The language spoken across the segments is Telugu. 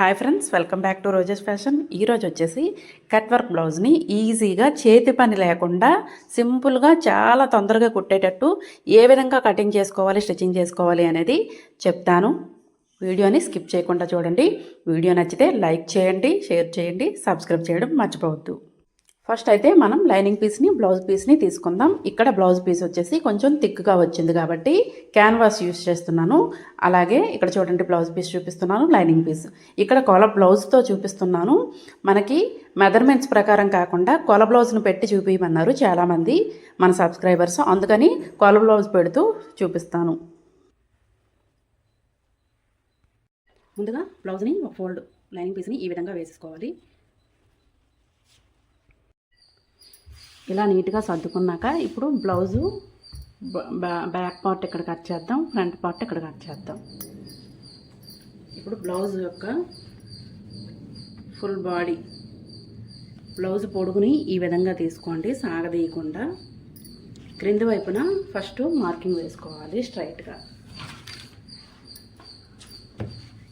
Hi friends welcome back to roses fashion ఈరోజు వచ్చేసి కట్ వర్క్ బ్లౌజ్ని ఈజీగా చేతి పని లేకుండా సింపుల్గా చాలా తొందరగా కుట్టేటట్టు ఏ విధంగా కటింగ్ చేసుకోవాలి స్టిచ్చింగ్ చేసుకోవాలి అనేది చెప్తాను. వీడియోని స్కిప్ చేయకుండా చూడండి. వీడియో నచ్చితే లైక్ చేయండి షేర్ చేయండి సబ్స్క్రైబ్ చేయడం మర్చిపోవద్దు. ఫస్ట్ అయితే మనం లైనింగ్ పీస్ని బ్లౌజ్ పీస్ని తీసుకుందాం. ఇక్కడ బ్లౌజ్ పీస్ వచ్చేసి కొంచెం థిక్గా వచ్చింది కాబట్టి క్యాన్వాస్ యూస్ చేస్తున్నాను. అలాగే ఇక్కడ చూడండి బ్లౌజ్ పీస్ చూపిస్తున్నాను లైనింగ్ పీస్ ఇక్కడ కొల బ్లౌజ్తో చూపిస్తున్నాను. మనకి మెజర్మెంట్స్ ప్రకారం కాకుండా కొల బ్లౌజ్ను పెట్టి చూపించమన్నారు చాలామంది మన సబ్స్క్రైబర్స్ అందుకని కొల బ్లౌజ్ పెడుతూ చూపిస్తాను. ముందుగా బ్లౌజ్ని ఒక ఫోల్డ్ లైనింగ్ పీస్ని ఈ విధంగా వేసుకోవాలి ఇలా నీట్గా సర్దుకున్నాక ఇప్పుడు బ్లౌజు బ్యాక్ పార్ట్ ఇక్కడ కట్ చేద్దాం ఫ్రంట్ పార్ట్ ఇక్కడ కట్ చేద్దాం. ఇప్పుడు బ్లౌజ్ యొక్క ఫుల్ బాడీ బ్లౌజ్ పొడుగుని ఈ విధంగా తీసుకోండి సాగదీయకుండా. క్రింది వైపున ఫస్ట్ మార్కింగ్ వేసుకోవాలి స్ట్రైట్గా.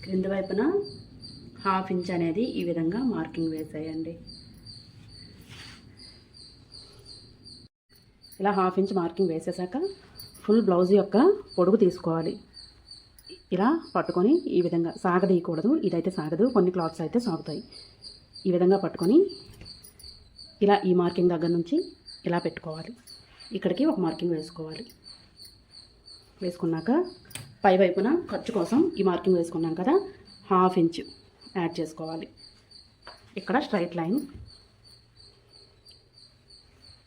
క్రింది వైపున హాఫ్ ఇంచ్ అనేది ఈ విధంగా మార్కింగ్ వేసేయండి. ఇలా హాఫ్ ఇంచ్ మార్కింగ్ వేసేసాక ఫుల్ బ్లౌజ్ యొక్క పొడుగు తీసుకోవాలి. ఇలా పట్టుకొని ఈ విధంగా సాగదీయకూడదు. ఇదైతే సాగదు. కొన్ని క్లాత్స్ అయితే సాగుతాయి. ఈ విధంగా పట్టుకొని ఇలా ఈ మార్కింగ్ దగ్గర నుంచి ఇలా పెట్టుకోవాలి. ఇక్కడికి ఒక మార్కింగ్ వేసుకోవాలి. వేసుకున్నాక పై వైపున ఖర్చు కోసం ఈ మార్కింగ్ వేసుకున్నాం కదా హాఫ్ ఇంచ్ యాడ్ చేసుకోవాలి. ఇక్కడ స్ట్రైట్ లైన్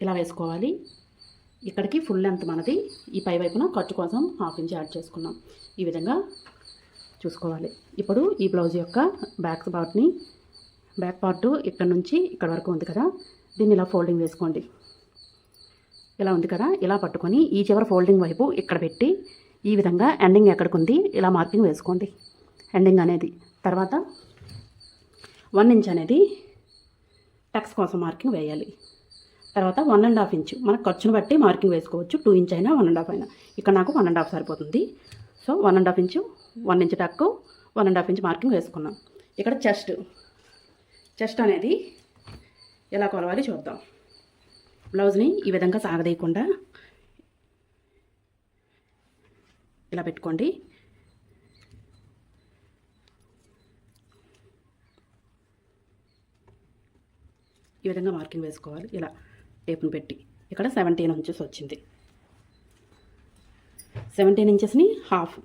ఇలా వేసుకోవాలి. ఇక్కడికి ఫుల్ లెంత్ మనది. ఈ పై వైపున ఖర్చు కోసం హాఫ్ ఇంచ్ యాడ్ చేసుకున్నాం. ఈ విధంగా చూసుకోవాలి. ఇప్పుడు ఈ బ్లౌజ్ యొక్క బ్యాక్ పార్ట్ని బ్యాక్ పార్ట్ ఇక్కడ నుంచి ఇక్కడ వరకు ఉంది కదా. దీన్ని ఇలా ఫోల్డింగ్ వేసుకోండి. ఇలా ఉంది కదా. ఇలా పట్టుకొని ఈ చివర ఫోల్డింగ్ వైపు ఇక్కడ పెట్టి ఈ విధంగా ఎండింగ్ ఎక్కడికి ఉంది ఇలా మార్కింగ్ వేసుకోండి. ఎండింగ్ అనేది తర్వాత వన్ ఇంచ్ అనేది టక్స్ కోసం మార్కింగ్ వేయాలి. తర్వాత వన్ అండ్ హాఫ్ ఇంచ్ మన ఖర్చును బట్టి మార్కింగ్ వేసుకోవచ్చు. టూ ఇంచ్ అయినా వన్ అండ్ హాఫ్ అయినా. ఇక్కడ నాకు వన్ అండ్ హాఫ్ సరిపోతుంది. So one and half inch one inch tuck one and half inch marking వేసుకున్నాం. ఇక్కడ చెస్ట్ చెస్ట్ అనేది ఎలా కొలవాలి చూద్దాం. బ్లౌజ్ని ఈ విధంగా సాగదీయకుండా ఇలా పెట్టుకోండి. ఈ విధంగా మార్కింగ్ వేసుకోవాలి. ఇలా. టేప్ను పెట్టి. ఇక్కడ సెవెంటీన్ ఇంచెస్ వచ్చింది. సెవెంటీన్ ఇంచెస్ని హాఫ్.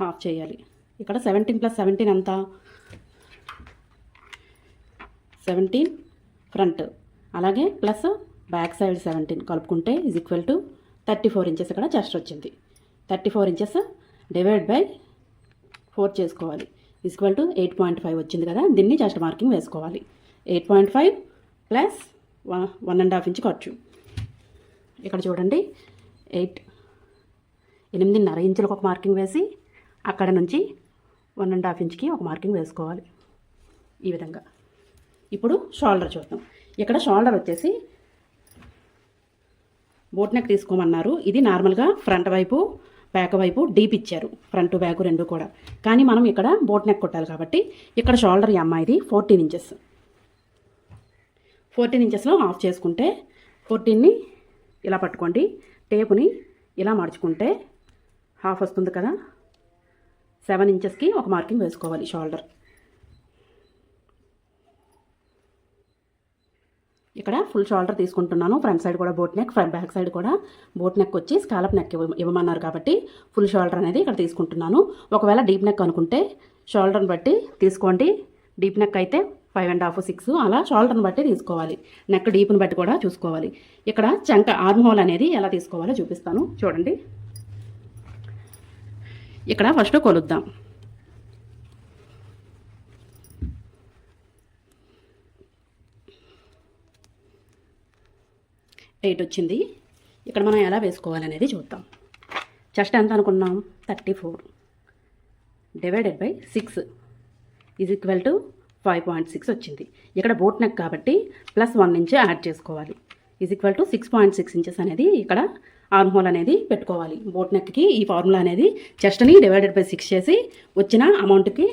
హాఫ్ చేయాలి. ఇక్కడ సెవెంటీన్ ప్లస్ సెవెంటీన్ ఎంత? Seventeen front. అలాగే ప్లస్ బ్యాక్ సైడ్ సెవెంటీన్ కలుపుకుంటే is equal to thirty four inches ఇక్కడ చెస్ట్ వచ్చింది. Thirty four inches divide by four చేసుకోవాలి. Equal to eight point five వచ్చింది కదా దీన్ని జస్ట్ మార్కింగ్ వేసుకోవాలి. Eight point five plus one one and half inch ఖర్చు. ఇక్కడ చూడండి ఎయిట్ ఎనిమిదిన్నర ఇంచులకు ఒక మార్కింగ్ వేసి అక్కడ నుంచి వన్ అండ్ హాఫ్ ఇంచ్కి ఒక మార్కింగ్ వేసుకోవాలి ఈ విధంగా. ఇప్పుడు షోల్డర్ చూద్దాం. ఇక్కడ షోల్డర్ వచ్చేసి బోట్ నెక్ తీసుకోమన్నారు. ఇది నార్మల్గా ఫ్రంట్ వైపు బ్యాక్ వైపు డీప్ ఇచ్చారు. ఫ్రంట్ బ్యాక్ రెండు కూడా. కానీ మనం ఇక్కడ బోట్ నెక్ కొట్టాలి కాబట్టి ఇక్కడ షోల్డర్ ఈ అమ్మాయిది ఫోర్టీన్ ఇంచెస్. ఫోర్టీన్ ఇంచెస్లో ఆఫ్ చేసుకుంటే ఫోర్టీన్ని ఇలా పట్టుకోండి. టేపుని ఇలా మార్చుకుంటే హాఫ్ వస్తుంది కదా. సెవెన్ ఇంచెస్కి ఒక మార్కింగ్ వేసుకోవాలి షోల్డర్. ఇక్కడ ఫుల్ షోల్డర్ తీసుకుంటున్నాను. ఫ్రంట్ సైడ్ కూడా boat neck front back side కూడా బోట్ నెక్ వచ్చి స్కాలప్ నెక్ ఇవ్వమన్నారు కాబట్టి ఫుల్ షోల్డర్ అనేది ఇక్కడ తీసుకుంటున్నాను. ఒకవేళ డీప్ నెక్ అనుకుంటే షోల్డర్ని బట్టి తీసుకోండి. డీప్ నెక్ అయితే ఫైవ్ అండ్ హాఫ్ సిక్స్ అలా షోల్డర్ని బట్టి తీసుకోవాలి. నెక్ డీప్ని బట్టి కూడా చూసుకోవాలి. ఇక్కడ చంక ఆర్మ్ హోల్ అనేది ఎలా తీసుకోవాలో చూపిస్తాను. చూడండి. ఇక్కడ ఫస్ట్ కొలుద్దాం. ఎయిట్ వచ్చింది. ఇక్కడ మనం ఎలా వేసుకోవాలనేది చూద్దాం. చెస్ట్ ఎంత అనుకున్నాం? Thirty four. Divided by six is equal to five point six వచ్చింది. ఇక్కడ బోట్ నెక్ కాబట్టి ప్లస్ వన్ ఇంచ్ యాడ్ చేసుకోవాలి. Is equal to six point six inches అనేది ఇక్కడ ఆర్మ్ హోల్ అనేది పెట్టుకోవాలి. బోట్ నెక్కి ఈ ఫార్ములా అనేది చెస్ట్ని డివైడెడ్ బై సిక్స్ చేసి వచ్చిన అమౌంట్కి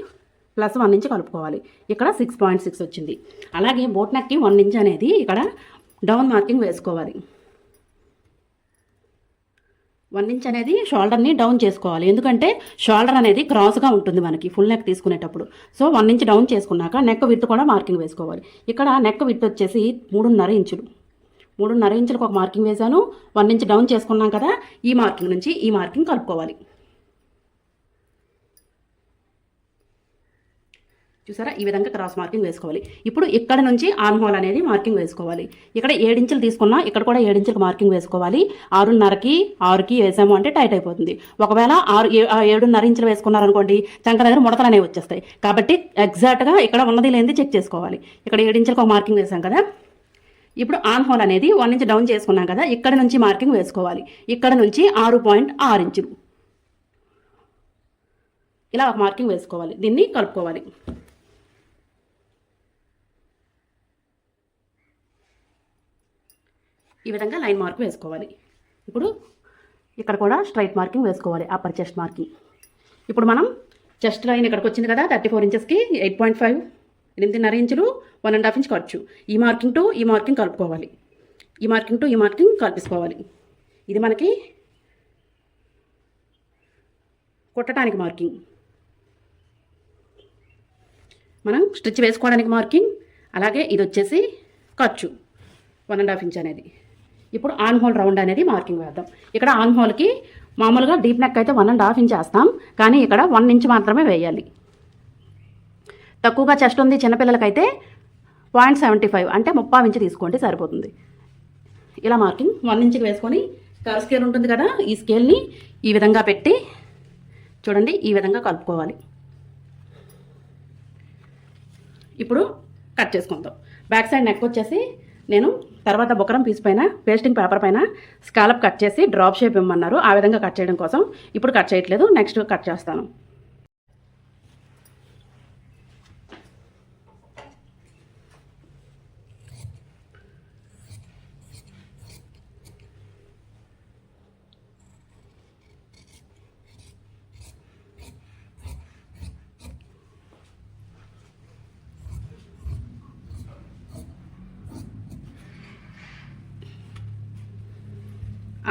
ప్లస్ వన్ ఇంచ్ కలుపుకోవాలి. ఇక్కడ సిక్స్ పాయింట్ సిక్స్ వచ్చింది. అలాగే బోట్ నెక్కి వన్ ఇంచ్ అనేది ఇక్కడ డౌన్ మార్కింగ్ వేసుకోవాలి. వన్ ఇంచ్ అనేది షోల్డర్ని డౌన్ చేసుకోవాలి. ఎందుకంటే షోల్డర్ అనేది క్రాస్గా ఉంటుంది మనకి ఫుల్ నెక్ తీసుకునేటప్పుడు. సో వన్ ఇంచ్ డౌన్ చేసుకున్నాక నెక్ విత్ కూడా మార్కింగ్ వేసుకోవాలి. ఇక్కడ నెక్ విత్ వచ్చేసి మూడున్నర ఇంచులు. మూడున్నర ఇంచులకు ఒక మార్కింగ్ వేశాను. వన్ ఇంచ్ డౌన్ చేసుకున్నాం కదా ఈ మార్కింగ్ నుంచి ఈ మార్కింగ్ కలుపుకోవాలి. చూసారా? ఈ విధంగా క్రాస్ మార్కింగ్ వేసుకోవాలి. ఇప్పుడు ఇక్కడ నుంచి ఆర్మ్ హోల్ అనేది మార్కింగ్ వేసుకోవాలి. ఇక్కడ ఏడించులు తీసుకున్నా ఇక్కడ కూడా ఏడించులకు మార్కింగ్ వేసుకోవాలి. ఆరున్నరకి ఆరుకి వేసాము అంటే టైట్ అయిపోతుంది. ఒకవేళ ఆరు ఏడున్నర ఇంచులు వేసుకున్నారనుకోండి చంక దగ్గర ముడతలు అనేవి వచ్చేస్తాయి. కాబట్టి ఎగ్జాక్ట్గా ఇక్కడ ఉన్నది లేనిది చెక్ చేసుకోవాలి. ఇక్కడ ఏడించులకు ఒక మార్కింగ్ వేసాం కదా. ఇప్పుడు ఆన్ హోల్ అనేది వన్ ఇంచ్ డౌన్ చేసుకున్నాం కదా ఇక్కడ నుంచి మార్కింగ్ వేసుకోవాలి. ఇక్కడ నుంచి ఆరు పాయింట్ ఆరు ఇంచులు. ఇలా ఒక మార్కింగ్ వేసుకోవాలి. దీన్ని కలుపుకోవాలి. ఈ విధంగా లైన్ మార్క్ వేసుకోవాలి. ఇప్పుడు ఇక్కడ కూడా స్ట్రైట్ మార్కింగ్ వేసుకోవాలి అప్పర్ చెస్ట్ మార్కింగ్ ఇప్పుడు మనం చెస్ట్ లైన్ ఇక్కడికి వచ్చింది కదా థర్టీ ఫోర్ ఇంచెస్కి ఎయిట్ పాయింట్ ఫైవ్ ఎనిమిదిన్నర ఇంచులు వన్ అండ్ హాఫ్ ఇంచ్ ఖర్చు. ఈ మార్కింగ్ టు ఈ మార్కింగ్ కలుపుకోవాలి. ఈ మార్కింగ్ టు ఈ మార్కింగ్ కలిపేసుకోవాలి. ఇది మనకి కుట్టడానికి మార్కింగ్ మనం స్టిచ్ వేసుకోవడానికి మార్కింగ్ అలాగే ఇది వచ్చేసి ఖర్చు వన్ అండ్ హాఫ్ ఇంచ్ అనేది. ఇప్పుడు ఆన్ హోల్ రౌండ్ అనేది మార్కింగ్ వేద్దాం. ఇక్కడ ఆన్ హోల్కి మామూలుగా డీప్ నెక్ అయితే వన్ అండ్ హాఫ్ ఇంచ్ వేస్తాం. కానీ ఇక్కడ వన్ ఇంచ్ మాత్రమే వేయాలి. తక్కువగా చెస్ట్ ఉంది చిన్నపిల్లలకైతే పాయింట్ సెవెంటీ ఫైవ్ అంటే ముప్పై ఇంచ్ తీసుకోండి సరిపోతుంది. ఇలా మార్కింగ్ వన్ ఇంచ్కి వేసుకొని కర్ స్కేల్ ఉంటుంది కదా ఈ స్కేల్ని ఈ విధంగా పెట్టి చూడండి ఈ విధంగా కలుపుకోవాలి. ఇప్పుడు కట్ చేసుకుందాం. బ్యాక్ సైడ్ నెక్ వచ్చేసి నేను తర్వాత బుకరం పీస్ పైన పేస్టింగ్ పేపర్ పైన స్కాలప్ కట్ చేసి డ్రాప్ షేప్ ఇమ్మన్నారు. ఆ విధంగా కట్ చేయడం కోసం ఇప్పుడు కట్ చేయట్లేదు. నెక్స్ట్ కట్ చేస్తాను.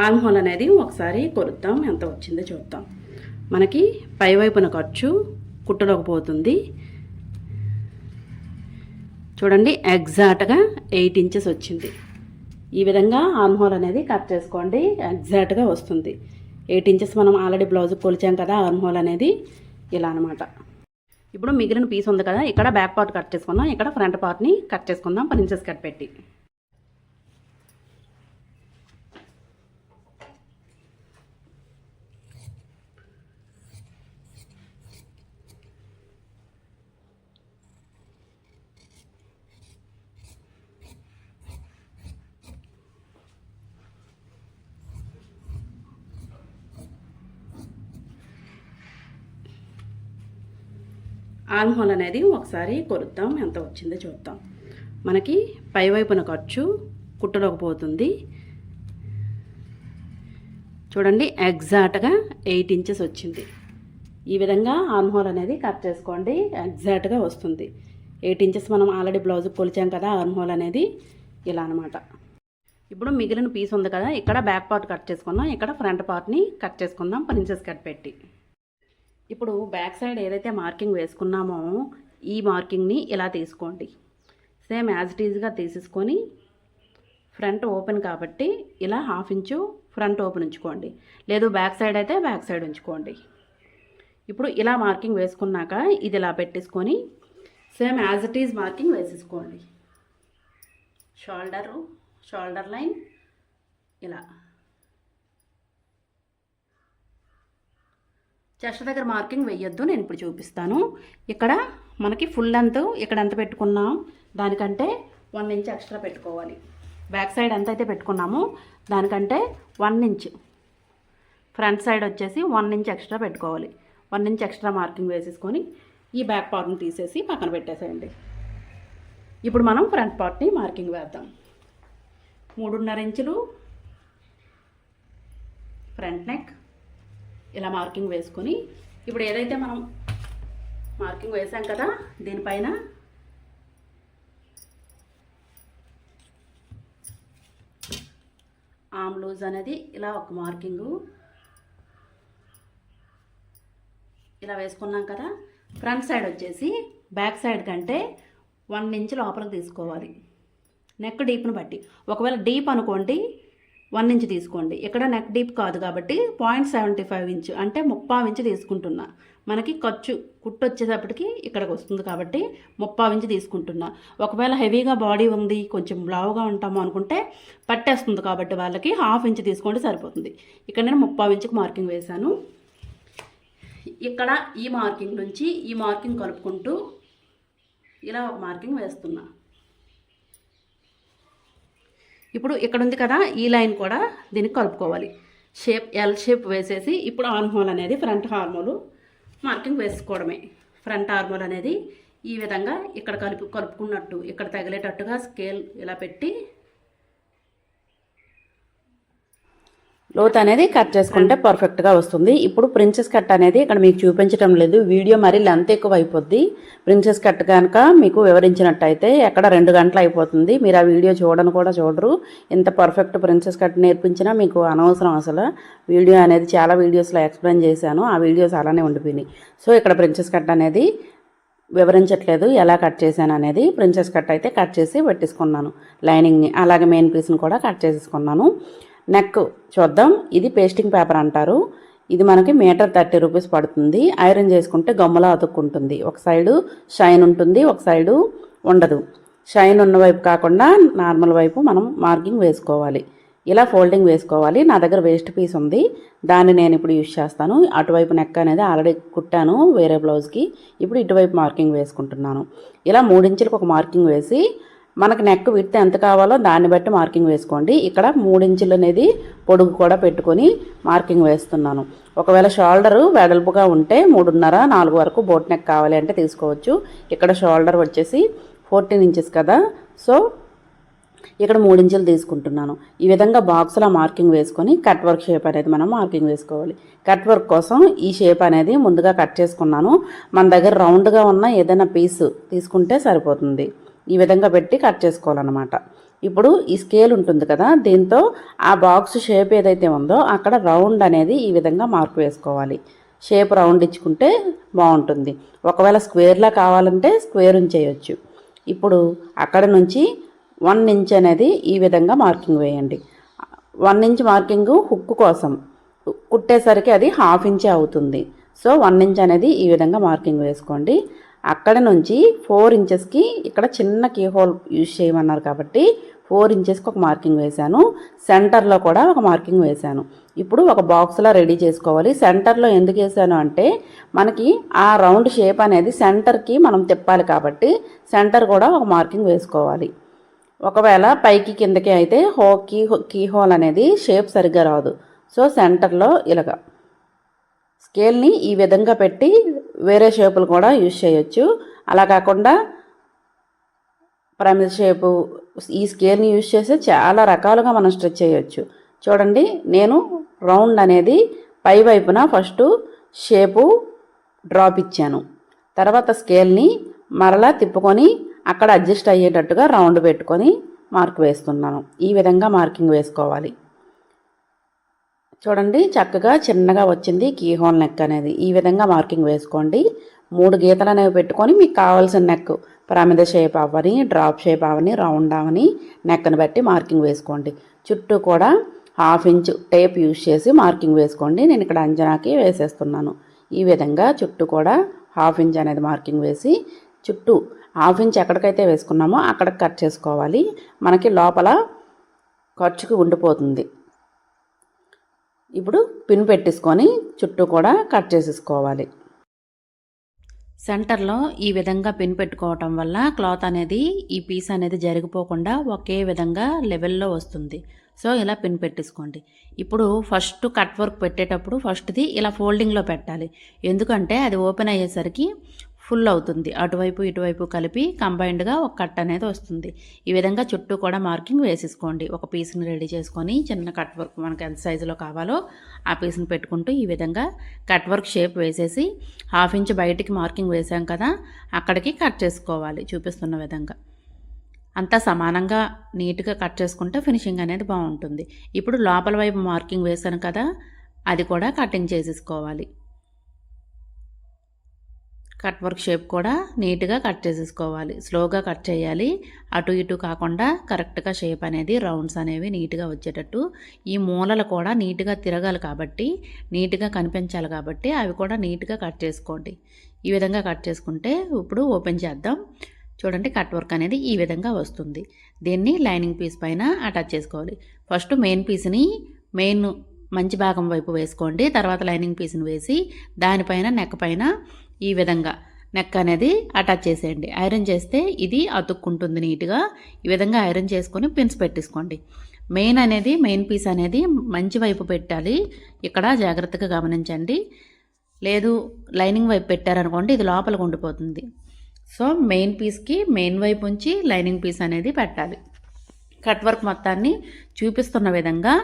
ఆర్మ్ అనేది ఒకసారి కొలుద్దాం. ఎంత వచ్చిందో చూద్దాం. మనకి పై వైపున ఖర్చు కుట్టలోకి పోతుంది. చూడండి ఎగ్జాక్ట్గా ఎయిట్ ఇంచెస్ వచ్చింది. ఈ విధంగా ఆర్మ్హోల్ అనేది కట్ చేసుకోండి. ఎగ్జాక్ట్గా వస్తుంది. ఎయిట్ ఇంచెస్ మనం ఆల్రెడీ బ్లౌజ్ కొలిచాం కదా ఆర్మ్హోల్ అనేది ఇలా అనమాట ఇప్పుడు మిగిలిన పీస్ ఉంది కదా ఇక్కడ బ్యాక్ పార్ట్ కట్ చేసుకుందాం. ఇక్కడ ఫ్రంట్ పార్ట్ని కట్ చేసుకుందాం. ప్రిన్సెస్ కట్ పెట్టి. ఆర్మ్ అనేది ఒకసారి కొలుద్దాం ఎంత వచ్చిందో చూద్దాం. మనకి పై వైపున ఖర్చు కుట్టలోకి పోతుంది. చూడండి ఎగ్జాక్ట్గా ఎయిట్ ఇంచెస్ వచ్చింది. ఈ విధంగా ఆర్మ్హోల్ అనేది కట్ చేసుకోండి ఎగ్జాక్ట్గా వస్తుంది. ఎయిట్ ఇంచెస్ మనం ఆల్రెడీ బ్లౌజ్ కొలిచాం కదా ఆర్మ్హోల్ అనేది ఇలా అనమాట ఇప్పుడు మిగిలిన పీస్ ఉంది కదా ఇక్కడ బ్యాక్ పార్ట్ కట్ చేసుకుందాం ఇక్కడ ఫ్రంట్ పార్ట్ని కట్ చేసుకుందాం ప్రిన్సెస్ కట్ పెట్టి. ఇప్పుడు బ్యాక్ సైడ్ ఏదైతే మార్కింగ్ వేసుకున్నామో ఈ మార్కింగ్ని ఇలా తీసుకోండి. సేమ్ యాజ్ ఇట్ ఈజ్గా తీసేసుకొని ఫ్రంట్ ఓపెన్ కాబట్టి ఇలా హాఫ్ ఇంచు ఫ్రంట్ ఓపెన్ ఉంచుకోండి. లేదు బ్యాక్ సైడ్ అయితే బ్యాక్ సైడ్ ఉంచుకోండి. ఇప్పుడు ఇలా మార్కింగ్ వేసుకున్నాక ఇది ఇలా పెట్టేసుకొని same as it is marking వేసేసుకోండి. షోల్డరు షోల్డర్ లైన్ ఇలా. చెస్ట్ దగ్గర మార్కింగ్ వేయొద్దు నేను ఇప్పుడు చూపిస్తాను. ఇక్కడ మనకి ఫుల్ లెంత్ ఇక్కడ ఎంత పెట్టుకున్నాం? దానికంటే వన్ ఇంచ్ ఎక్స్ట్రా పెట్టుకోవాలి. బ్యాక్ సైడ్ ఎంత అయితే పెట్టుకున్నామో దానికంటే వన్ ఇంచ్ ఫ్రంట్ సైడ్ వచ్చేసి వన్ ఇంచ్ ఎక్స్ట్రా పెట్టుకోవాలి. వన్ ఇంచ్ ఎక్స్ట్రా మార్కింగ్ వేసేసుకొని ఈ బ్యాక్ పార్ట్ని తీసేసి పక్కన పెట్టేసేయండి. ఇప్పుడు మనం ఫ్రంట్ పార్ట్ని మార్కింగ్ వేద్దాం. మూడున్నర ఇంచులు ఫ్రంట్ నెక్ ఇలా మార్కింగ్ వేసుకొని ఇప్పుడు ఏదైతే మనం మార్కింగ్ వేసాం కదా దీనిపైన ఆమ్ లూజ్ అనేది ఇలా ఒక మార్కింగు ఇలా వేసుకున్నాం కదా ఫ్రంట్ సైడ్ వచ్చేసి బ్యాక్ సైడ్ కంటే వన్ ఇంచ్ లోపలికి తీసుకోవాలి. నెక్ డీప్ను బట్టి. ఒకవేళ డీప్ అనుకోండి వన్ ఇంచ్ తీసుకోండి. ఇక్కడ నెక్ డీప్ కాదు కాబట్టి పాయింట్ సెవెంటీ ఫైవ్ ఇంచ్ అంటే ముప్పావు ఇంచ్ తీసుకుంటున్నా. మనకి ఖర్చు కుట్టు వచ్చేటప్పటికి ఇక్కడికి వస్తుంది కాబట్టి ముప్పావు ఇంచ్ తీసుకుంటున్నా. ఒకవేళ హెవీగా బాడీ ఉంది కొంచెం లావుగా ఉంటాము అనుకుంటే పట్టేస్తుంది కాబట్టి వాళ్ళకి హాఫ్ ఇంచ్ తీసుకోండి సరిపోతుంది. ఇక్కడ నేను ముప్పావు ఇంచుకి మార్కింగ్ వేశాను. ఇక్కడ ఈ మార్కింగ్ నుంచి ఈ మార్కింగ్ కలుపుకుంటూ ఇలా ఒక మార్కింగ్ వేస్తున్నా. ఇప్పుడు ఇక్కడ ఉంది కదా ఈ లైన్ కూడా దీనికి కలుపుకోవాలి. షేప్ ఎల్ షేప్ వేసేసి ఇప్పుడు ఆర్మోల్ అనేది ఫ్రంట్ హార్మోలు మార్కింగ్ వేసుకోవడమే. ఫ్రంట్ హార్మోల్ అనేది ఈ విధంగా ఇక్కడ కలుపు కలుపుకున్నట్టు ఇక్కడ తగిలేటట్టుగా స్కేల్ ఇలా పెట్టి లోత్ అనేది కట్ చేసుకుంటే పర్ఫెక్ట్గా వస్తుంది. ఇప్పుడు ప్రిన్సెస్ కట్ అనేది ఇక్కడ మీకు చూపించడం లేదు. వీడియో మరి లెంత్ ఎక్కువ అయిపోద్ది ప్రిన్సెస్ కట్ కనుక మీకు వివరించినట్టయితే ఎక్కడ రెండు గంటలు అయిపోతుంది. మీరు ఆ వీడియో చూడను కూడా చూడరు. ఇంత పర్ఫెక్ట్ ప్రిన్సెస్ కట్ నేర్పించినా మీకు అనవసరం అసలు. వీడియో అనేది చాలా వీడియోస్లో ఎక్స్ప్లెయిన్ చేశాను. ఆ వీడియోస్ అలానే ఉండిపోయినాయి. సో ఇక్కడ ప్రిన్సెస్ కట్ అనేది వివరించట్లేదు. ఎలా కట్ చేశాను అనేది ప్రిన్సెస్ కట్ అయితే కట్ చేసి పెట్టేసుకున్నాను. లైనింగ్ని అలాగే మెయిన్ పీస్ని కూడా కట్ చేసేసుకున్నాను. నెక్ చూద్దాం. ఇది పేస్టింగ్ పేపర్ అంటారు. ఇది మనకి మీటర్ థర్టీ రూపీస్ పడుతుంది. ఐరన్ చేసుకుంటే గమ్ములా అతుక్కుంటుంది. ఒక సైడు షైన్ ఉంటుంది ఒక సైడు ఉండదు. షైన్ ఉన్న వైపు కాకుండా నార్మల్ వైపు మనం మార్కింగ్ వేసుకోవాలి. ఇలా ఫోల్డింగ్ వేసుకోవాలి. నా దగ్గర వేస్ట్ పీస్ ఉంది. దాన్ని నేను ఇప్పుడు యూజ్ చేస్తాను. అటువైపు నెక్ అనేది ఆల్రెడీ కుట్టాను వేరే బ్లౌజ్కి ఇప్పుడు ఇటువైపు మార్కింగ్ వేసుకుంటున్నాను. ఇలా మూడించులకు ఒక మార్కింగ్ వేసి మనకు నెక్ విడ్త్ ఎంత కావాలో దాన్ని బట్టి మార్కింగ్ వేసుకోండి. ఇక్కడ మూడించులు అనేది పొడుగు కూడా పెట్టుకొని మార్కింగ్ వేస్తున్నాను. ఒకవేళ షోల్డర్ వెడల్పుగా ఉంటే మూడున్నర నాలుగు వరకు బోట్ నెక్ కావాలి అంటే తీసుకోవచ్చు. ఇక్కడ షోల్డర్ వచ్చేసి ఫోర్టీన్ ఇంచెస్ కదా. సో ఇక్కడ మూడించులు తీసుకుంటున్నాను. ఈ విధంగా బాక్స్లో మార్కింగ్ వేసుకొని కట్ వర్క్ షేప్ అనేది మనం మార్కింగ్ వేసుకోవాలి. కట్ వర్క్ కోసం ఈ షేప్ అనేది ముందుగా కట్ చేసుకున్నాను. మన దగ్గర రౌండ్గా ఉన్న ఏదైనా పీస్ తీసుకుంటే సరిపోతుంది. ఈ విధంగా పెట్టి కట్ చేసుకోవాలన్నమాట. ఇప్పుడు ఈ స్కేల్ ఉంటుంది కదా దీంతో ఆ బాక్స్ షేప్ ఏదైతే ఉందో అక్కడ రౌండ్ అనేది ఈ విధంగా మార్పు వేసుకోవాలి. షేప్ రౌండ్ ఇచ్చుకుంటే బాగుంటుంది. ఒకవేళ స్క్వేర్లా కావాలంటే స్క్వేర్ ఉంచేయచ్చు. ఇప్పుడు అక్కడ నుంచి వన్ ఇంచ్ అనేది ఈ విధంగా మార్కింగ్ వేయండి. వన్ ఇంచ్ మార్కింగ్ హుక్ కోసం కుట్టేసరికి అది హాఫ్ ఇంచే అవుతుంది. సో వన్ ఇంచ్ అనేది ఈ విధంగా మార్కింగ్ వేసుకోండి. అక్కడ నుంచి ఫోర్ ఇంచెస్కి ఇక్కడ చిన్న కీ హోల్ యూజ్ చేయమన్నారు కాబట్టి ఫోర్ ఇంచెస్కి ఒక మార్కింగ్ వేశాను. సెంటర్లో కూడా ఒక మార్కింగ్ వేశాను. ఇప్పుడు ఒక బాక్స్లో రెడీ చేసుకోవాలి. సెంటర్లో ఎందుకు వేసాను అంటే మనకి ఆ రౌండ్ షేప్ అనేది సెంటర్కి మనం తిప్పాలి కాబట్టి సెంటర్ కూడా ఒక మార్కింగ్ వేసుకోవాలి. ఒకవేళ పైకి కిందకి అయితే హో కీ కీ హోల్ అనేది షేప్ సరిగ్గా రాదు. సో సెంటర్లో ఇలాగ స్కేల్ని ఈ విధంగా పెట్టి వేరే షేపులు కూడా యూజ్ చేయొచ్చు. అలా కాకుండా ప్రమిద షేపు ఈ స్కేల్ని యూజ్ చేసి చాలా రకాలుగా మనం స్ట్రెచ్ చేయొచ్చు. చూడండి నేను రౌండ్ అనేది పై వైపున ఫస్ట్ షేపు డ్రాప్ ఇచ్చాను. తర్వాత స్కేల్ని మరలా తిప్పుకొని అక్కడ అడ్జస్ట్ అయ్యేటట్టుగా రౌండ్ పెట్టుకొని మార్క్ వేస్తున్నాను. ఈ విధంగా మార్కింగ్ వేసుకోవాలి. చూడండి చక్కగా చిన్నగా వచ్చింది కీ హోల్ నెక్ అనేది. ఈ విధంగా మార్కింగ్ వేసుకోండి. మూడు గీతలు అనేవి పెట్టుకొని మీకు కావాల్సిన నెక్ ప్రమిద షేప్ అవ్వని డ్రాప్ షేప్ అవని రౌండ్ అవని నెక్ని బట్టి మార్కింగ్ వేసుకోండి. చుట్టూ కూడా హాఫ్ ఇంచ్ టేప్ యూజ్ చేసి మార్కింగ్ వేసుకోండి. నేను ఇక్కడ అంజనాకి వేసేస్తున్నాను. ఈ విధంగా చుట్టూ కూడా హాఫ్ ఇంచ్ అనేది మార్కింగ్ వేసి చుట్టూ హాఫ్ ఇంచ్ ఎక్కడికైతే వేసుకున్నామో అక్కడికి కట్ చేసుకోవాలి. మనకి లోపల ఖర్చుకు ఉండిపోతుంది. ఇప్పుడు పిన్ పెట్టేసుకొని చుట్టూ కూడా కట్ చేసేసుకోవాలి. సెంటర్లో ఈ విధంగా పిన్ పెట్టుకోవటం వల్ల క్లాత్ అనేది ఈ పీస్ అనేది జరిగిపోకుండా ఒకే విధంగా లెవెల్లో వస్తుంది. సో ఇలా పిన్ పెట్టేసుకోండి. ఇప్పుడు ఫస్ట్ కట్ వర్క్ పెట్టేటప్పుడు ఫస్ట్ది ఇలా ఫోల్డింగ్లో పెట్టాలి. ఎందుకంటే అది ఓపెన్ అయ్యేసరికి ఫుల్ అవుతుంది. అటువైపు ఇటువైపు కలిపి కంబైన్డ్గా ఒక కట్ అనేది వస్తుంది. ఈ విధంగా చుట్టూ కూడా మార్కింగ్ వేసేసుకోండి. ఒక పీస్ని రెడీ చేసుకొని చిన్న కట్ వర్క్ మనకి ఎంత సైజులో కావాలో ఆ పీస్ని పెట్టుకుంటూ ఈ విధంగా కట్ వర్క్ షేప్ వేసేసి హాఫ్ ఇంచ్ బయటికి మార్కింగ్ వేసాం కదా అక్కడికి కట్ చేసుకోవాలి. చూపిస్తున్న విధంగా. అంతా సమానంగా నీట్గా కట్ చేసుకుంటే ఫినిషింగ్ అనేది బాగుంటుంది. ఇప్పుడు లోపల వైపు మార్కింగ్ వేసాను కదా అది కూడా కటింగ్ చేసేసుకోవాలి. కట్ వర్క్ షేప్ కూడా నీట్గా కట్ చేసేసుకోవాలి. స్లోగా కట్ చేయాలి. అటు ఇటు కాకుండా కరెక్ట్గా షేప్ అనేది రౌండ్స్ అనేవి నీట్గా వచ్చేటట్టు ఈ మూలలు కూడా నీట్గా తిరగాలి కాబట్టి నీట్గా కనిపించాలి కాబట్టి అవి కూడా నీట్గా కట్ చేసుకోండి. ఈ విధంగా కట్ చేసుకుంటే ఇప్పుడు ఓపెన్ చేద్దాం. చూడండి కట్ వర్క్ అనేది ఈ విధంగా వస్తుంది. దీన్ని లైనింగ్ పీస్ పైన అటాచ్ చేసుకోవాలి. ఫస్ట్ మెయిన్ పీస్ని మెయిన్ మంచి భాగం వైపు వేసుకోండి. తర్వాత లైనింగ్ పీస్ని వేసి దానిపైన నెక్ పైన ఈ విధంగా నెక్ అనేది అటాచ్ చేసేయండి. ఐరన్ చేస్తే ఇది అతుక్కుంటుంది నీట్గా. ఈ విధంగా ఐరన్ చేసుకొని పిన్స్ పెట్టేసుకోండి. మెయిన్ అనేది మెయిన్ పీస్ అనేది మంచి వైపు పెట్టాలి. ఇక్కడ జాగ్రత్తగా గమనించండి. లేదు లైనింగ్ వైపు పెట్టారనుకోండి ఇది లోపల ఉండిపోతుంది. సో మెయిన్ పీస్కి మెయిన్ వైపు ఉంచి లైనింగ్ పీస్ అనేది పెట్టాలి. కట్ వర్క్ మొత్తాన్ని చూపిస్తున్న విధంగా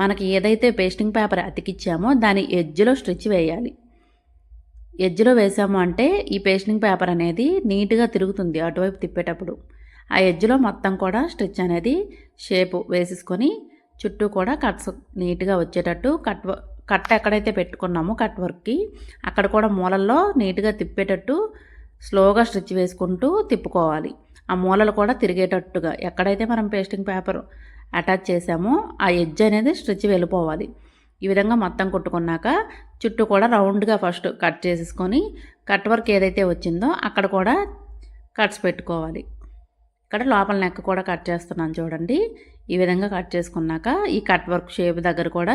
మనకి ఏదైతే పేస్టింగ్ పేపర్ అతికిచ్చామో దాని ఎడ్జ్లో స్టిచ్ వేయాలి. ఎడ్జ్లో వేసాము అంటే ఈ పేస్టింగ్ పేపర్ అనేది నీట్గా తిరుగుతుంది అటువైపు తిప్పేటప్పుడు. ఆ ఎడ్జ్లో మొత్తం కూడా స్టిచ్ అనేది షేపు వేసేసుకొని చుట్టూ కూడా కట్స్ నీట్గా వచ్చేటట్టు కట్ కట్ ఎక్కడైతే పెట్టుకున్నామో కట్ వర్క్కి అక్కడ కూడా మూలల్లో నీట్గా తిప్పేటట్టు స్లోగా స్టిచ్ వేసుకుంటూ తిప్పుకోవాలి. ఆ మూలలు కూడా తిరిగేటట్టుగా ఎక్కడైతే మనం పేస్టింగ్ పేపర్ అటాచ్ చేసామో ఆ ఎడ్జ్ అనేది స్టిచ్ వెళ్ళిపోవాలి. ఈ విధంగా మొత్తం కుట్టుకున్నాక చుట్టూ కూడా రౌండ్గా ఫస్ట్ కట్ చేసేసుకొని కట్ వర్క్ ఏదైతే వచ్చిందో అక్కడ కూడా కట్స్ పెట్టుకోవాలి. ఇక్కడ లోపల నెక్ కూడా కట్ చేస్తున్నాను చూడండి. ఈ విధంగా కట్ చేసుకున్నాక ఈ కట్ వర్క్ షేప్ దగ్గర కూడా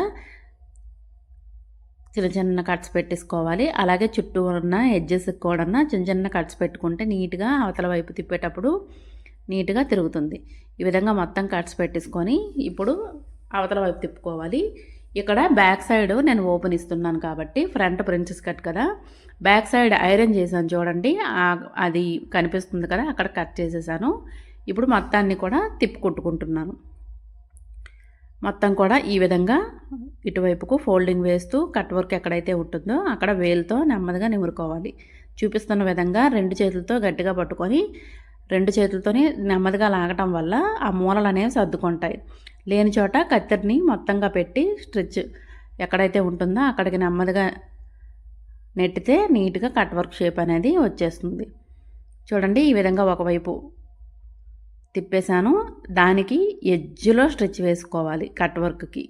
చిన్న చిన్న కట్స్ పెట్టేసుకోవాలి. అలాగే చుట్టూ ఉన్న ఎడ్జెస్ కూడా చిన్న చిన్న కట్స్ పెట్టుకుంటే నీట్గా అవతల వైపు తిప్పేటప్పుడు నీట్గా తిరుగుతుంది. ఈ విధంగా మొత్తం కట్స్ పెట్టేసుకొని ఇప్పుడు అవతల వైపు తిప్పుకోవాలి. ఇక్కడ బ్యాక్ సైడ్ నేను ఓపెన్ ఇస్తున్నాను కాబట్టి ఫ్రంట్ ప్రిన్సెస్ కట్ కదా. బ్యాక్ సైడ్ ఐరన్ చేశాను చూడండి. అది కనిపిస్తుంది కదా అక్కడ కట్ చేసేసాను. ఇప్పుడు మొత్తాన్ని కూడా తిప్పుకుంటుకుంటున్నాను మొత్తం కూడా ఈ విధంగా ఇటువైపుకు ఫోల్డింగ్ వేస్తూ కట్ వర్క్ ఎక్కడైతే ఉంటుందో అక్కడ వేలుతో నెమ్మదిగా నిమురుకోవాలి. చూపిస్తున్న విధంగా రెండు చేతులతో గట్టిగా పట్టుకొని రెండు చేతులతోని నెమ్మదిగా లాగటం వల్ల ఆ మూలలు అనేవి సర్దుకుంటాయి. లేని చోట కత్తెరని మొత్తంగా పెట్టి స్ట్రిచ్ ఎక్కడైతే ఉంటుందో అక్కడికి నెమ్మదిగా నెట్టితే నీట్గా కట్ వర్క్ షేప్ అనేది వచ్చేస్తుంది. చూడండి ఈ విధంగా ఒకవైపు తిప్పేశాను. దానికి ఎడ్జ్లో స్ట్రెచ్ వేసుకోవాలి కట్ వర్క్కి.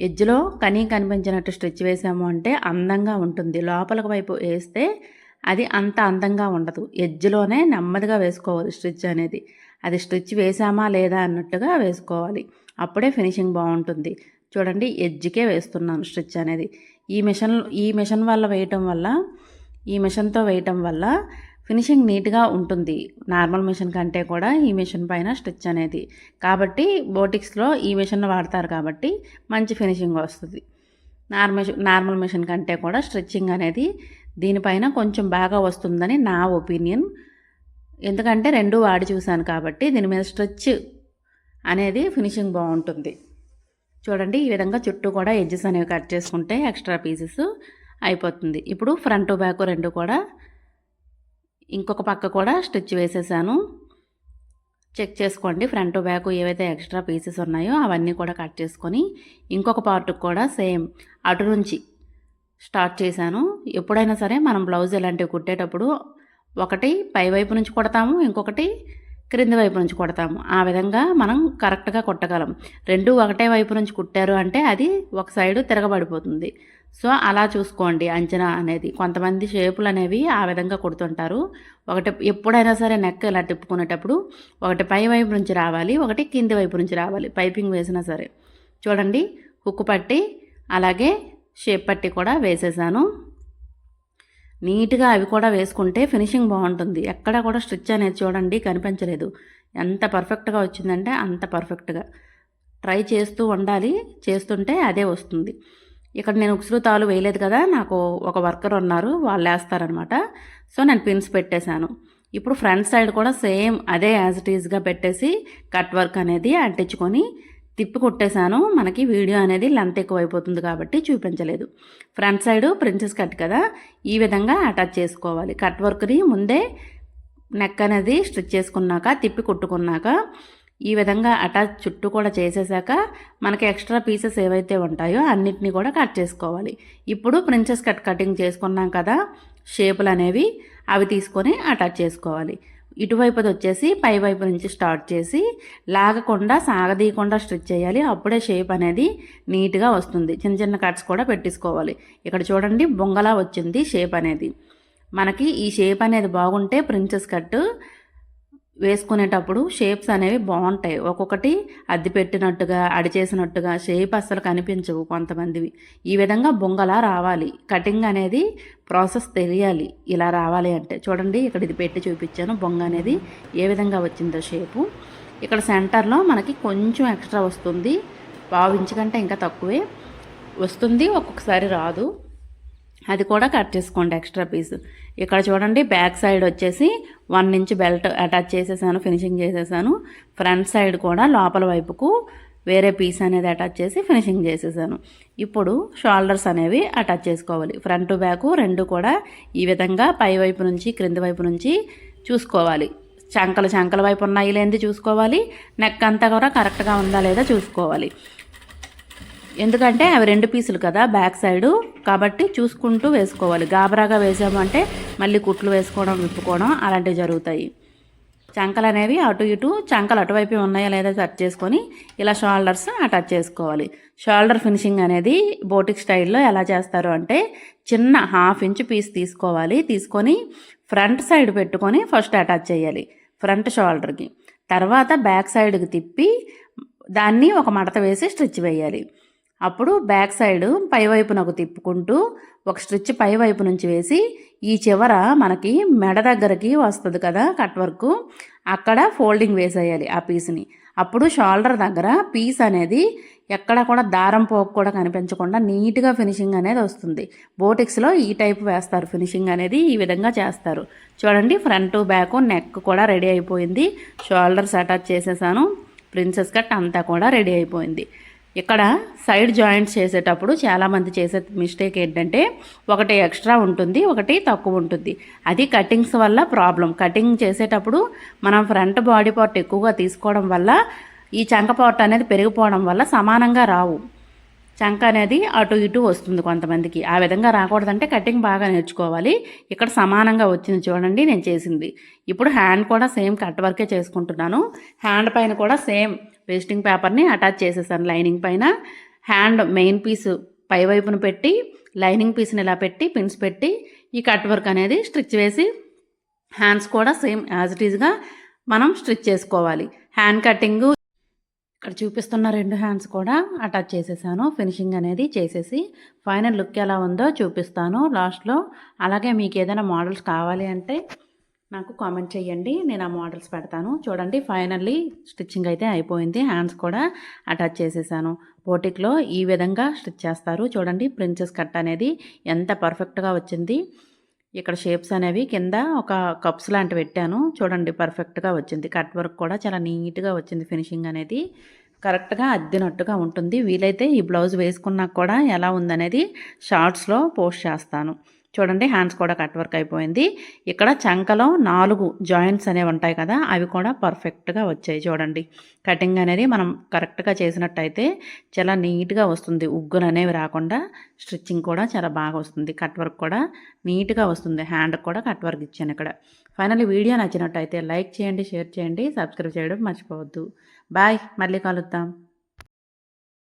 ఎడ్జ్లో కనీ కనిపించినట్టు స్ట్రెచ్ వేసాము అంటే అందంగా ఉంటుంది. లోపల వైపు వేస్తే అది అంత అందంగా ఉండదు. ఎడ్జ్లోనే నెమ్మదిగా వేసుకోవాలి స్టిచ్ అనేది. అది స్టిచ్ వేసామా లేదా అన్నట్టుగా వేసుకోవాలి. అప్పుడే ఫినిషింగ్ బాగుంటుంది. చూడండి ఎడ్జ్కే వేస్తున్నాను స్టిచ్ అనేది. ఈ మిషన్ ఈ మిషన్ వల్ల వేయటం వల్ల ఈ మిషన్తో వేయటం వల్ల ఫినిషింగ్ నీట్గా ఉంటుంది. నార్మల్ మిషన్ కంటే కూడా ఈ మిషన్ పైన స్టిచ్ అనేది. కాబట్టి బోటిక్స్లో ఈ మిషన్ వాడతారు కాబట్టి మంచి ఫినిషింగ్ వస్తుంది. నార్మల్ నార్మల్ మిషన్ కంటే కూడా స్టిచ్చింగ్ అనేది దీనిపైన కొంచెం బాగా వస్తుందని నా ఒపీనియన్. ఎందుకంటే రెండు వాడి చూశాను కాబట్టి దీని మీద స్ట్రెచ్ అనేది ఫినిషింగ్ బాగుంటుంది. చూడండి ఈ విధంగా చుట్టూ కూడా ఎడ్జెస్ అనేవి కట్ చేసుకుంటే ఎక్స్ట్రా పీసెస్ అయిపోతుంది. ఇప్పుడు ఫ్రంట్ బ్యాక్ రెండు కూడా ఇంకొక పక్క కూడా స్టిచ్ వేసేసాను. చెక్ చేసుకోండి ఫ్రంట్ బ్యాక్ ఏవైతే ఎక్స్ట్రా పీసెస్ ఉన్నాయో అవన్నీ కూడా కట్ చేసుకొని ఇంకొక పార్ట్కి కూడా సేమ్ అటు నుంచి స్టార్ట్ చేశాను. ఎప్పుడైనా సరే మనం బ్లౌజ్ ఇలాంటివి కుట్టేటప్పుడు ఒకటి పై వైపు నుంచి కొడతాము ఇంకొకటి క్రింది వైపు నుంచి కొడతాము. ఆ విధంగా మనం కరెక్ట్గా కొట్టగలం. రెండు ఒకటే వైపు నుంచి కుట్టారు అంటే అది ఒక సైడు తిరగబడిపోతుంది. సో అలా చూసుకోండి అంచనా అనేది. కొంతమంది షేపులు అనేవి ఆ విధంగా కుడుతుంటారు. ఒకటి ఎప్పుడైనా సరే నెక్ ఇలా తిప్పుకునేటప్పుడు ఒకటి పై వైపు నుంచి రావాలి ఒకటి కింది వైపు నుంచి రావాలి పైపింగ్ వేసినా సరే. చూడండి హుక్కు పట్టి అలాగే షేప్ పట్టి కూడా వేసేసాను. నీట్గా అవి కూడా వేసుకుంటే ఫినిషింగ్ బాగుంటుంది. ఎక్కడా కూడా స్టిచ్ అనేది చూడండి కనిపించలేదు. ఎంత పర్ఫెక్ట్గా వచ్చిందంటే అంత పర్ఫెక్ట్గా. ట్రై చేస్తూ ఉండాలి. చేస్తుంటే అదే వస్తుంది. ఇక్కడ నేను ఉక్సులు తాలు వేయలేదు కదా నాకు ఒక వర్కర్ ఉన్నారు వాళ్ళు వేస్తారనమాట. సో నేను పిన్స్ పెట్టేశాను. ఇప్పుడు ఫ్రంట్ సైడ్ కూడా సేమ్ అదే యాజ్ ఇట్ ఈజ్గా పెట్టేసి కట్ వర్క్ అనేది అంటించుకొని తిప్పి కొట్టేశాను మనకి వీడియో అనేది లెంత్ ఎక్కువ అయిపోతుంది కాబట్టి చూపించలేదు. ఫ్రంట్ సైడ్ ప్రిన్సెస్ కట్ కదా ఈ విధంగా అటాచ్ చేసుకోవాలి. కట్ వర్క్ని ముందే నెక్ అనేది స్టిచ్ చేసుకున్నాక తిప్పి కుట్టుకున్నాక ఈ విధంగా అటాచ్ చుట్టూ కూడా చేసేసాక మనకి ఎక్స్ట్రా పీసెస్ ఏవైతే ఉంటాయో అన్నిటినీ కూడా కట్ చేసుకోవాలి. ఇప్పుడు ప్రిన్సెస్ కట్ కటింగ్ చేసుకున్నాం కదా షేపులు అనేవి అవి తీసుకొని అటాచ్ చేసుకోవాలి. ఇటువైపుది వచ్చేసి పై వైపు నుంచి స్టార్ట్ చేసి లాగకుండా సాగదీయకుండా స్టిచ్ చేయాలి. అప్పుడే షేప్ అనేది నీట్గా వస్తుంది. చిన్న చిన్న కట్స్ కూడా పెట్టించుకోవాలి ఇక్కడ చూడండి బొంగలా వచ్చింది షేప్ అనేది. మనకి ఈ షేప్ అనేది బాగుంటే ప్రిన్సెస్ కట్ వేసుకునేటప్పుడు షేప్స్ అనేవి బాగుంటాయి. ఒక్కొక్కటి అద్దె పెట్టినట్టుగా అడిచేసినట్టుగా షేప్ అస్సలు కనిపించవు కొంతమందివి. ఈ విధంగా బొంగలా రావాలి. కటింగ్ అనేది ప్రాసెస్ తెలియాలి. ఇలా రావాలి అంటే. చూడండి ఇక్కడ ఇది పెట్టి చూపించాను. బొంగ అనేది ఏ విధంగా వచ్చిందో షేపు. ఇక్కడ సెంటర్లో మనకి కొంచెం ఎక్స్ట్రా వస్తుంది. పావు ఇంచు కంటే ఇంకా తక్కువే. వస్తుంది ఒక్కొక్కసారి రాదు. అది కూడా కట్ చేసుకోండి ఎక్స్ట్రా పీస్. ఇక్కడ చూడండి బ్యాక్ సైడ్ వచ్చేసి వన్ ఇంచ్ బెల్ట్ అటాచ్ చేసేసాను ఫినిషింగ్ చేసేసాను. ఫ్రంట్ సైడ్ కూడా లోపల వైపుకు వేరే పీస్ అనేది అటాచ్ చేసి ఫినిషింగ్ చేసేసాను. ఇప్పుడు షోల్డర్స్ అనేవి అటాచ్ చేసుకోవాలి. ఫ్రంట్ బ్యాక్ రెండు కూడా ఈ విధంగా పై వైపు నుంచి క్రింది వైపు నుంచి చూసుకోవాలి. చంకలు చంకల వైపు ఉన్నాయి లేనిది చూసుకోవాలి. నెక్ అంతా కూడా కరెక్ట్గా ఉందా లేదా చూసుకోవాలి. ఎందుకంటే అవి రెండు పీసులు కదా బ్యాక్ సైడు. కాబట్టి చూసుకుంటూ వేసుకోవాలి. గాబరాగా వేసామంటే మళ్ళీ కుట్లు వేసుకోవడం విప్పుకోవడం అలాంటివి జరుగుతాయి. చంకలు అనేవి అటు ఇటు చంకలు అటువైపు ఉన్నాయా లేదా సెట్ చేసుకొని ఇలా షోల్డర్స్ అటాచ్ చేసుకోవాలి. షోల్డర్ ఫినిషింగ్ అనేది బోటిక్ స్టైల్లో ఎలా చేస్తారు అంటే చిన్న హాఫ్ ఇంచ్ పీస్ తీసుకోవాలి. తీసుకొని ఫ్రంట్ సైడ్ పెట్టుకొని ఫస్ట్ అటాచ్ చేయాలి ఫ్రంట్ షోల్డర్కి. తర్వాత బ్యాక్ సైడ్కి తిప్పి దాన్ని ఒక మడత వేసి స్టిచ్ వేయాలి. అప్పుడు బ్యాక్ సైడ్ పైవైపునకు తిప్పుకుంటూ ఒక స్టిచ్ పై వైపు నుంచి వేసి ఈ చివర మనకి మెడ దగ్గరకి వస్తుంది కదా కట్ వర్క్ అక్కడ ఫోల్డింగ్ వేసేయాలి ఆ పీస్ని. అప్పుడు షోల్డర్ దగ్గర పీస్ అనేది ఎక్కడ కూడా దారం పోకు కూడా కనిపించకుండా నీట్గా ఫినిషింగ్ అనేది వస్తుంది. బోటిక్స్లో ఈ టైప్ వేస్తారు ఫినిషింగ్ అనేది ఈ విధంగా చేస్తారు. చూడండి ఫ్రంట్ బ్యాక్ నెక్ కూడా రెడీ అయిపోయింది. షోల్డర్స్ అటాచ్ చేసేసాను. ప్రిన్సెస్ కట్ అంతా కూడా రెడీ అయిపోయింది. ఇక్కడ సైడ్ జాయింట్స్ చేసేటప్పుడు చాలామంది చేసే మిస్టేక్ ఏంటంటే ఒకటి ఎక్స్ట్రా ఉంటుంది ఒకటి తక్కువ ఉంటుంది. అది కటింగ్స్ వల్ల ప్రాబ్లం. కటింగ్ చేసేటప్పుడు మనం ఫ్రంట్ బాడీ పార్ట్ ఎక్కువగా తీసుకోవడం వల్ల ఈ చంక పార్ట్ అనేది పెరిగిపోవడం వల్ల సమానంగా రావు. చంక అనేది అటు ఇటు వస్తుంది కొంతమందికి. ఆ విధంగా రాకూడదంటే కటింగ్ బాగా నేర్చుకోవాలి. ఇక్కడ సమానంగా వచ్చింది చూడండి నేను చేసింది. ఇప్పుడు హ్యాండ్ కూడా సేమ్ కట్ వర్కే చేసుకుంటున్నాను. హ్యాండ్ పైన కూడా సేమ్ వేస్టింగ్ పేపర్ని అటాచ్ చేసేసాను లైనింగ్ పైన. హ్యాండ్ మెయిన్ పీస్ పై వైపున పెట్టి లైనింగ్ పీస్ని ఇలా పెట్టి పిన్స్ పెట్టి ఈ కట్ వర్క్ అనేది స్టిచ్ వేసి హ్యాండ్స్ కూడా సేమ్ యాజ్ ఇట్ ఈజ్గా మనం స్టిచ్ చేసుకోవాలి. హ్యాండ్ కటింగ్ ఇక్కడ చూపిస్తున్న రెండు హ్యాండ్స్ కూడా అటాచ్ చేసేసాను. ఫినిషింగ్ అనేది చేసేసి ఫైనల్ లుక్ ఎలా ఉందో చూపిస్తాను. లాస్ట్లో అలాగే మీకు ఏదైనా మోడల్స్ కావాలి అంటే నాకు కామెంట్ చేయండి నేను ఆ మోడల్స్ పెడతాను. చూడండి ఫైనల్లీ స్టిచ్చింగ్ అయితే అయిపోయింది. హ్యాండ్స్ కూడా అటాచ్ చేసేసాను. పోటిక్లో ఈ విధంగా స్టిచ్ చేస్తారు. చూడండి ప్రిన్సెస్ కట్ అనేది ఎంత పర్ఫెక్ట్గా వచ్చింది. ఇక్కడ షేప్స్ అనేవి కింద ఒక కప్స్ లాంటివి పెట్టాను. చూడండి పర్ఫెక్ట్గా వచ్చింది. కట్ వర్క్ కూడా చాలా నీట్గా వచ్చింది ఫినిషింగ్ అనేది. కరెక్ట్గా అద్దినట్టుగా ఉంటుంది. వీలైతే ఈ బ్లౌజ్ వేసుకున్నా కూడా ఎలా ఉందనేది షార్ట్స్లో పోస్ట్ చేస్తాను. చూడండి హ్యాండ్స్ కూడా కట్ వర్క్ అయిపోయింది. ఇక్కడ చంకలో నాలుగు జాయింట్స్ అనేవి ఉంటాయి కదా అవి కూడా పర్ఫెక్ట్గా వచ్చాయి చూడండి. కటింగ్ అనేది మనం కరెక్ట్గా చేసినట్టయితే చాలా నీట్గా వస్తుంది. ఉగ్గులు అనేవి రాకుండా స్టిచ్చింగ్ కూడా చాలా బాగా వస్తుంది. కట్ వర్క్ కూడా నీట్గా వస్తుంది. హ్యాండ్ కూడా కట్ వర్క్ ఇచ్చాను ఇక్కడ. ఫైనల్లీ వీడియో నచ్చినట్టయితే లైక్ చేయండి షేర్ చేయండి సబ్స్క్రైబ్ చేయడం మర్చిపోవద్దు. బాయ్ మళ్ళీ కలుద్దాం.